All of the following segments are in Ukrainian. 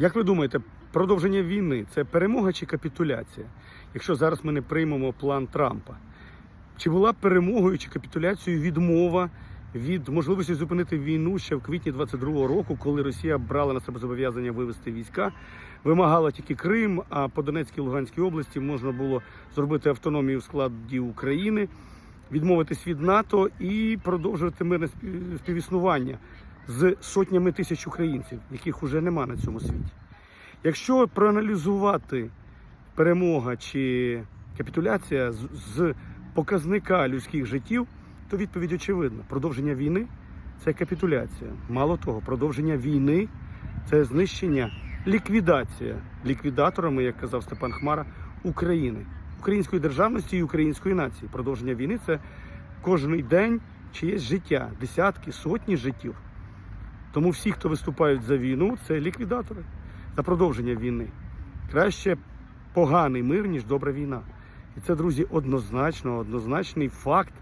Як ви думаєте, продовження війни це перемога чи капітуляція? Якщо зараз ми не приймемо план Трампа, чи була перемогою чи капітуляцією відмова від можливості зупинити війну ще в квітні 22-го року, коли Росія брала на себе зобов'язання вивести війська, вимагала тільки Крим, а по Донецькій і Луганській області можна було зробити автономію в складі України, відмовитись від НАТО і продовжувати мирне спів- співіснування з сотнями тисяч українців, яких уже нема на цьому світі. Якщо проаналізувати перемога чи капітуляція з, показника людських життів, то відповідь очевидна. Продовження війни це капітуляція. Мало того, продовження війни це знищення, ліквідація ліквідаторами, як казав Степан Хмара, України, української державності і української нації. Продовження війни це кожний день чиєсь життя, десятки, сотні життів. Тому всі, хто виступають за війну, це ліквідатори за продовження війни. Краще поганий мир, ніж добра війна. І це, друзі, однозначно, однозначний факт,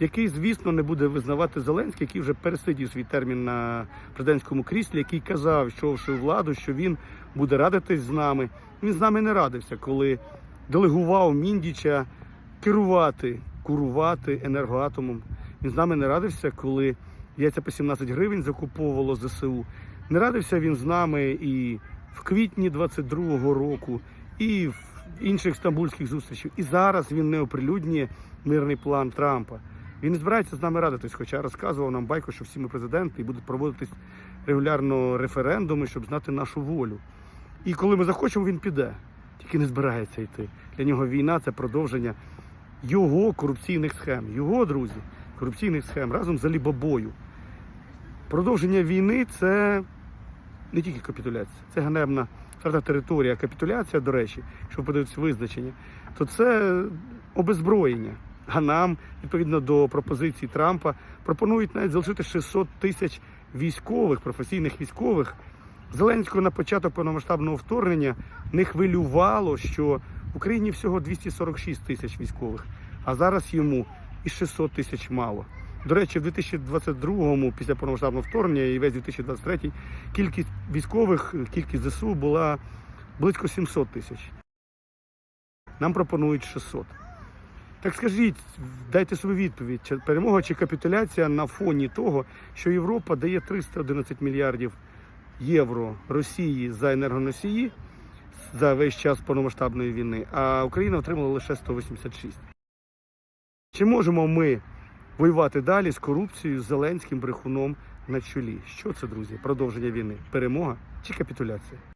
який, звісно, не буде визнавати Зеленський, який вже пересидів свій термін на президентському кріслі, який казав, йшовши у владу, що він буде радитись з нами. Він з нами не радився, коли делегував Міндіча керувати, курувати енергоатомом. Він з нами не радився, коли яйця по 17 гривень закуповувало ЗСУ. Не радився він з нами і в квітні 22-го року, і в інших стамбульських зустрічах. І зараз він не оприлюднює мирний план Трампа. Він не збирається з нами радитись, хоча розказував нам байку, що всі ми президенти і будуть проводитись регулярно референдуми, щоб знати нашу волю. І коли ми захочемо, він піде. Тільки не збирається йти. Для нього війна це продовження його корупційних схем. Його, друзі, корупційних схем разом з Алібабою. Продовження війни це не тільки капітуляція, це ганебна втрата території. А капітуляція, до речі, якщо ви подивитися визначення, то це обезброєння. А нам, відповідно до пропозицій Трампа, пропонують навіть залишити 600 тисяч військових, професійних військових. Зеленського на початок повномасштабного вторгнення не хвилювало, що в Україні всього 246 тисяч військових, а зараз йому і 600 тисяч мало. До речі, в 2022-му, після повномасштабного вторгнення і весь 2023 кількість військових, кількість ЗСУ була близько 700 тисяч. Нам пропонують 600. Так скажіть, дайте собі відповідь, чи перемога чи капітуляція на фоні того, що Європа дає 311 мільярдів євро Росії за енергоносії за весь час повномасштабної війни, а Україна отримала лише 186. Чи можемо ми воювати далі з корупцією, з Зеленським брехуном на чолі? Що це, друзі? Продовження війни? Перемога чи капітуляція?